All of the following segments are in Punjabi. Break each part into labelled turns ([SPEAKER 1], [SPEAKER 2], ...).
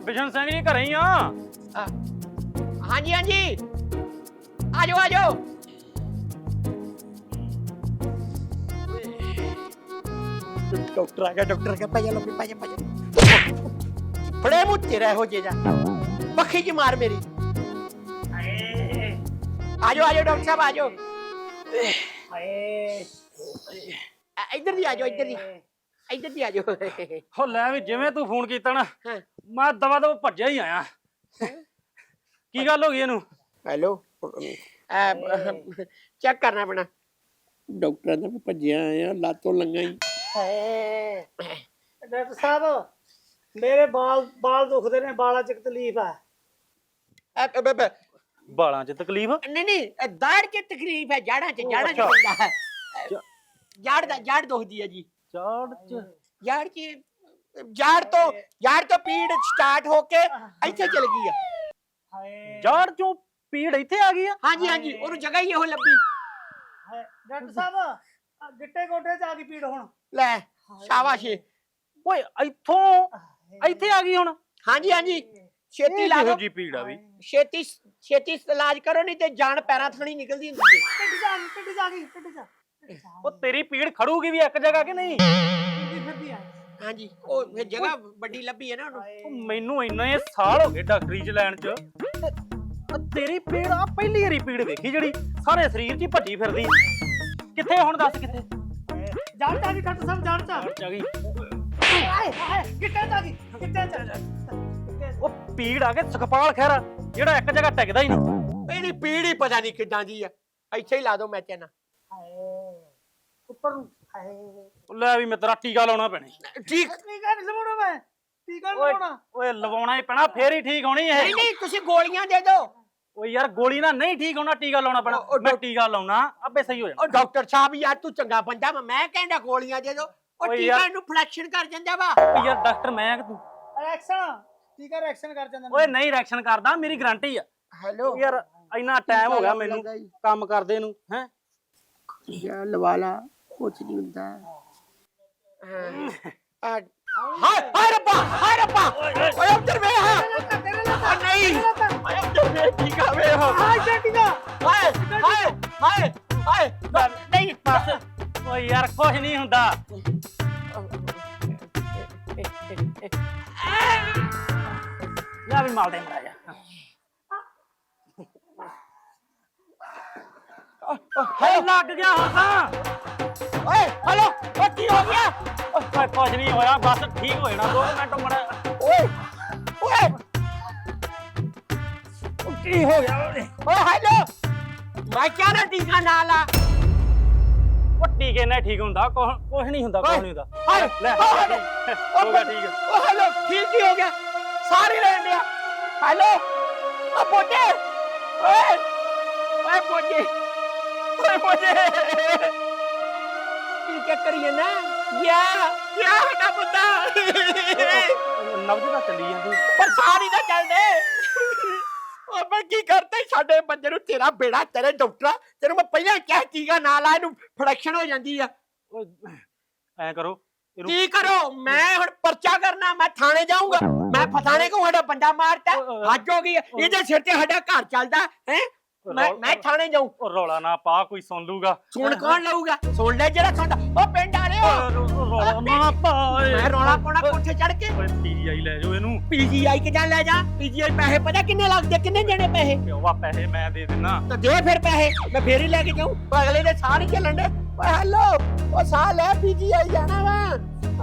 [SPEAKER 1] ਉਹ ਬਿਸ਼ਨ ਸਿੰਘ ਜੀ ਘਰੇ ਹੀ ਆ।
[SPEAKER 2] ਆ, ਹਾਂਜੀ ਹਾਂਜੀ। ਆਜੋ ਆਜੋ। ਡਾਕਟਰ ਆ ਗਿਆ ਡਾਕਟਰ ਆ ਗਿਆ। ਪਾਜਾ ਲੰਬੀ ਪਾਜਾ ਪਾਜਾ ਫੜੇ ਮੂੰਹ ਤੇਰਾ ਹੋ ਜੇ ਜਾ ਪੱਖੀ ਜੀ ਮਾਰ ਮੇਰੀ। ਆਜੋ ਆਜੋ ਡਾਕਟਰ ਸਾਹਿਬ ਆਜੋ। ਆ, ਇੱਧਰ ਦੀ ਆਜੋ ਇੱਧਰ ਦੀ। ਇੱਧਰ ਦੀ ਆਜੋ
[SPEAKER 1] ਹੋ ਲੈ ਵੀ ਜਿਵੇਂ ਤੂੰ ਫੋਨ ਕੀਤਾ ਨਾ
[SPEAKER 2] ਹਾਂ।
[SPEAKER 1] ਮੈਂ ਦਵਾ ਦਵਾ ਭੱਜਿਆ ਹੀ ਆਇਆ। ਕੀ ਗੱਲ ਹੋ ਗਈ ਇਹਨੂੰ?
[SPEAKER 2] ਹੈਲੋ। ਚੈੱਕ ਕਰਨਾ ਪੈਣਾ। ਡਾਕਟਰ ਦਾ ਭੱਜਿਆ ਆਇਆ ਲਾਤੋਂ ਲੰਗਾ ਹੀ।
[SPEAKER 3] ਡਾਕਟਰ ਸਾਹਿਬ ਮੇਰੇ ਬਾਲ ਬਾਲ ਦੁਖਦੇ ਨੇ ਬਾਲਾਂ 'ਚ ਤਕਲੀਫ ਆ।
[SPEAKER 2] ਅ, ਬ- ਬ- ਬ-
[SPEAKER 1] ਬਾਲਾਂ 'ਚ ਤਕਲੀਫ?
[SPEAKER 2] ਨਹੀਂ ਨਹੀਂ ਇਹ ਦਾੜ 'ਚ ਤਕਲੀਫ ਹੈ ਜਾੜਾਂ 'ਚ ਜਾੜਾਂ 'ਚ
[SPEAKER 1] ਅੱਛਾ।
[SPEAKER 2] ਪੈਂਦਾ ਹੈ। ਜਾੜ ਦਾ ਜਾੜ ਦੁਖਦੀ ਹੈ ਜੀ।
[SPEAKER 1] ਚਾੜ 'ਚ।
[SPEAKER 2] ਜਾੜ 'ਚ ਜਾੜ ਤੋਂ ਜਾੜ ਤੋਂ ਪੀੜ ਸਟਾਰਟ ਹੋ ਕੇ ਇੱਥੇ ਚਲ ਗਈ ਆ।
[SPEAKER 3] ਹਾਏ।
[SPEAKER 1] ਜਾੜ 'ਚੋਂ ਪੀੜ ਇੱਥੇ ਆ ਗਈ ਆ?
[SPEAKER 2] ਹਾਂਜੀ ਹਾਂਜੀ ਉਹਨੂੰ ਜਗ੍ਹਾ ਹੀ ਇਹੋ ਲੱਭੀ।
[SPEAKER 3] ਹਾਏ, ਡਾਕਟਰ ਸਾਹਿਬ ਆਹ ਗਿੱਟੇ ਗੋਡੇ 'ਚ ਆ ਗਈ ਪੀੜ ਹੁਣ।
[SPEAKER 2] ਲੈ ਸ਼ਾਬਾਸ਼ ਏ।
[SPEAKER 1] ਓਏ ਇੱਥੋਂ ਇੱਥੇ ਆ ਗਈ ਹੁਣ।
[SPEAKER 2] ਹਾਂਜੀ ਹਾਂਜੀ। ਛੇਤੀ ਲਾ ਦਿਓ
[SPEAKER 1] ਜੀ ਪੀੜ ਆ ਵੀ
[SPEAKER 2] ਛੇਤੀ ਛੇਤੀ ਇਲਾਜ ਕਰੋ ਨਹੀਂ ਤੇ ਜਾਨ ਪੈਰਾਂ ਥਣੀ ਨਿਕਲਦੀ ਹੁੰਦੀ ਹੈ
[SPEAKER 3] ਟਿੱਡ ਜਾ ਟਿੱਡ ਜਾ ਗਈ ਟਿੱਡ ਜਾ।
[SPEAKER 1] ਉਹ ਤੇਰੀ ਪੀੜ ਖੜੂਗੀ ਵੀ ਇੱਕ ਜਗ੍ਹਾ ਕਿ ਨਹੀਂ?
[SPEAKER 2] ਹਾਂਜੀ ਉਹ ਫਿਰ ਜਗ੍ਹਾ ਵੱਡੀ ਲੱਭੀ ਹੈ ਨਾ ਉਹਨੂੰ।
[SPEAKER 1] ਉਹ ਮੈਨੂੰ ਇੰਨੇ ਸਾਲ ਹੋ ਗਏ ਡਾਕਟਰੀ 'ਚ ਲੈਣ 'ਚ। ਤੇ ਤੇਰੀ ਪੀੜ ਆ ਪਹਿਲੀ ਵਾਰੀ ਪੀੜ ਵੇਖੀ ਜਿਹੜੀ ਸਾਰੇ ਸਰੀਰ 'ਚ ਹੀ ਭੱਜੀ ਫਿਰਦੀ। ਕਿੱਥੇ ਹੁਣ ਦੱਸ ਕਿੱਥੇ?
[SPEAKER 3] ਹਾਏ, ਜਾਣ ਜਾ ਗਈ ਡਾਕਟਰ ਸਾਹਿਬ ਜਾਣ ਜਾ
[SPEAKER 1] ਜਾੜ 'ਚ ਆ ਗਈ। ਉਹ ਪੀੜ ਆ ਕੇ ਸੁਖਪਾਲ ਖਹਿਰਾ ਜਿਹੜਾ ਇੱਕ ਜਗ੍ਹਾ ਟਿਕਦਾ ਹੀ ਨਹੀਂ।
[SPEAKER 2] ਇਹਦੀ ਪੀੜ ਹੀ ਪਤਾ ਨਹੀਂ ਕਿੱਦਾਂ ਦੀ ਆ। ਇੱਥੇ ਹੀ ਲਾ ਦਿਓ ਮੈਚੇ
[SPEAKER 3] ਹਾਏ ਉੱਪਰ ਨੂੰ ਹਾਏ।
[SPEAKER 1] ਲੈ ਵੀ ਮੈਂ ਤੇਰਾ ਟੀਕਾ ਲਾਉਣਾ ਪੈਣਾ।
[SPEAKER 2] ਠੀਕ।
[SPEAKER 3] ਟੀਕਾ ਨਹੀਂ ਲਵਾਉਣਾ ਮੈਂ? ਟੀਕਾ ਨਹੀਂ
[SPEAKER 1] ਓਏ
[SPEAKER 3] ਲਵਾਉਣਾ?
[SPEAKER 1] ਓਏ ਲਵਾਉਣਾ ਹੀ ਪੈਣਾ ਫੇਰ ਹੀ ਠੀਕ ਹੋਣੀ
[SPEAKER 2] ਨਹੀਂ
[SPEAKER 1] ਇਹ।
[SPEAKER 2] ਨਹੀਂ ਤੁਸੀਂ ਗੋਲੀਆਂ ਦੇ ਦਿਓ।
[SPEAKER 1] ਓਏ ਯਾਰ ਗੋਲੀ ਨਾਲ ਨਹੀਂ ਠੀਕ ਹੋਣਾ ਟੀਕਾ ਲਾਉਣਾ ਪੈਣਾ।
[SPEAKER 2] ਉਹ- ਉਹ
[SPEAKER 1] ਮੈਂ
[SPEAKER 2] ਡਾਕ-
[SPEAKER 1] ਟੀਕਾ ਲਾਉਣਾ ਆਪੇ ਸਹੀ ਹੋ ਜਾਣਾ।
[SPEAKER 2] ਉਹ ਡਾਕਟਰ ਸਾਹਿਬ ਯਾਰ ਤੂੰ ਚੰਗਾ ਬੰਦਾ ਵਾ ਮੈਂ ਕਹਿੰਦਾ ਗੋਲੀਆਂ ਦੇ ਦਿਓ। ਉਹ
[SPEAKER 1] ਓਏ
[SPEAKER 2] ਟੀਕਾ ਇਹਨੂੰ ਫਲੈਕਸ਼ਨ ਕਰ ਜਾਂਦਾ ਵਾ।
[SPEAKER 1] ਓਏ ਯਾਰ ਡਾਕਟਰ ਮੈਂ ਕਿ ਤੂੰ?
[SPEAKER 3] ਰਿਐਕਸ਼ਨ ਟੀਕਾ ਰਿਐਕਸ਼ਨ ਕਰ ਜਾਂਦਾ।
[SPEAKER 1] ਓਏ ਨਹੀਂ ਰਿਐਕਸ਼ਨ ਕਰਦਾ ਮੇਰੀ ਗਾਰੰਟੀ ਆ।
[SPEAKER 2] ਹੈਲੋ
[SPEAKER 1] ਯਾਰ ਇੰਨਾ ਟਾਈਮ ਹੋ ਗਿਆ ਮੈਨੂੰ ਕੰਮ ਕਰਦੇ ਨੂੰ ਹੈ?
[SPEAKER 2] ਯਾ ਲਵਾਲਾ ਕੁਛ ਨਹੀਂ ਹੁੰਦਾ। ਹਾਂ। ਹਾਏ ਹਾਏ ਰੱਬਾ ਹਾਏ ਰੱਬਾ। ਓਏ ਉੱਧਰ ਵੇ ਹਾਂ
[SPEAKER 3] ਤੇਰੇ ਨਾਲ
[SPEAKER 2] ਨਹੀਂ। ਓਏ ਉੱਧਰ ਵੇ ਟੀਕਾ ਵੇ ਹਾਂ?
[SPEAKER 3] ਹਾਏ ਟੀਕਾ
[SPEAKER 2] ਹਾਏ ਹਾਏ ਹਾਏ ਹਾਏ। ਨਹੀਂ
[SPEAKER 1] ਬਸ। ਓਏ ਯਾਰ ਕੁਝ ਨਹੀਂ ਹੁੰਦਾ। ਲੈ ਵੀ ਮਾਲ ਦੇ ਮਰਾ ਜਾ ਹਾਏ ਲੱਗ ਗਿਆ ਤਾਂ
[SPEAKER 2] ਓਏ ਹਲੋ ਓ ਕੀ ਹੋ ਗਿਆ?
[SPEAKER 1] ਓਏ ਕੁਝ ਨਹੀਂ ਹੋਇਆ ਬਸ ਠੀਕ ਹੋ ਜਾਣਾ ਦੋ ਮਿੰਟ ਮੜਾ।
[SPEAKER 2] ਓਏ ਓਏ।
[SPEAKER 1] ਕੀ ਹੋ ਗਿਆ ਓਏ
[SPEAKER 2] ਹੈਲੋ। ਮੈਂ ਕਿਹਾ ਨਾ ਟੀਕਾ ਨਾ ਲਾ
[SPEAKER 1] ਉਹ ਟੀਕੇ ਨਾਲ ਠੀਕ ਹੁੰਦਾ ਕੁਝ ਨਹੀਂ ਹੁੰਦਾ ਕੁਝ ਨਹੀਂ ਹੁੰਦਾ।
[SPEAKER 2] ਹਾਏ
[SPEAKER 1] ਲੈ
[SPEAKER 2] ਓ
[SPEAKER 1] ਹੋ। ਗਿਆ ਠੀਕ ਹੈ।
[SPEAKER 2] ਓ ਹੈਲੋ ਠੀਕ ਹੀ ਹੋ ਗਿਆ? ਸਾਰੇ ਰਹਿਣ ਡਿਆ ਹੈਲੋ। ਓ ਪੋਟੇ ਓਏ ਓਏ ਪੋਟੇ ਓਏ ਪੋਟੇ ਕੀ ਕਰੀਏ ਨਾ? ਯਾ ਯਾ ਹਟਾ ਪੁੱਤਾ।
[SPEAKER 1] ਨਬਜ ਦਾ ਚੱਲੀ ਜਾਂਦੀ।
[SPEAKER 2] ਪਰ ਸਾਰੀ ਨਾ ਚੱਲਦੇ ਓ ਮੈਂ ਕੀ ਕਰਤਾ? ਈ ਸਾਡੇ ਬੰਦੇ ਨੂੰ ਤੇਰਾ ਬੇੜਾ ਤੇਰੇ ਡਾਕਟਰ ਤੈਨੂੰ ਮੈਂ ਪਹਿਲਾਂ ਕਿਹਾ ਟੀਕਾ ਨਾ ਲਾ ਇਹਨੂੰ ਫੜਕਸ਼ਨ ਹੋ ਜਾਂਦੀ ਆ।
[SPEAKER 1] ਓਏ ਐ ਕਰੋ ਇਹਨੂੰ
[SPEAKER 2] ਕੀ ਕਰੋ? ਮੈਂ ਹੁਣ ਪਰਚਾ ਕਰਨਾ ਮੈਂ ਥਾਣੇ ਜਾਊਂਗਾ। ਮੈਂ ਫਸਾਣੇ ਕੋ ਸਾਡਾ ਬੰਦਾ ਮਾਰਤਾ।
[SPEAKER 1] ਓਏ,
[SPEAKER 2] ਹੱਜ ਹੋ ਗਈ। ਇਹਦੇ ਸਿਰ ਤੇ ਸਾਡਾ ਘਰ ਚੱਲਦਾ ਹੈ? ਮੈਂ ਮੈਂ ਥਾਣੇ ਜਾਊਂ।
[SPEAKER 1] ਉਹ ਰੌਲਾ ਨਾ ਪਾ ਕੋਈ ਸੁਣ ਲੂਗਾ
[SPEAKER 2] ਸੁਣ ਕੌਣ ਲਊਗਾ? ਸੁਣ ਲੈ ਜਿਹੜਾ ਸੁਣਦਾ ਉਹ ਪਿੰਡ ਆ ਰਿਹਾ
[SPEAKER 1] ਰੌਲਾ ਨਾ ਪਾ
[SPEAKER 2] ਮੈਂ ਰੌਲਾ ਪਾਉਣਾ ਕੋਠੇ ਚੜ ਕੇ।
[SPEAKER 1] ਓਏ ਪੀਜੀਆਈ ਲੈ ਜਾਓ ਇਹਨੂੰ।
[SPEAKER 2] ਪੀਜੀਆਈ ਕਿਦਾਂ ਲੈ ਜਾ? ਪੀਜੀਆਈ ਪੈਸੇ ਪਤਾ ਕਿੰਨੇ ਲੱਗਦੇ ਕਿੰਨੇ ਜਣੇ ਪੈਸੇ?
[SPEAKER 1] ਪਿਓਵਾ ਪੈਸੇ ਮੈਂ ਦੇ ਦਿੰਨਾ।
[SPEAKER 2] ਤਾਂ ਦੇ ਫਿਰ ਪੈਸੇ ਮੈਂ ਫੇਰ ਹੀ ਲੈ ਕੇ ਜਾਊਂ। ਉਹ ਅਗਲੇ ਦੇ ਸਾਹ ਨਹੀਂ ਚੱਲਣ ਦੇ। ਓਏ ਹੈਲੋ ਉਹ ਸਾਹ ਲੈ ਪੀਜੀਆਈ ਜਾਣਾ ਵਾ।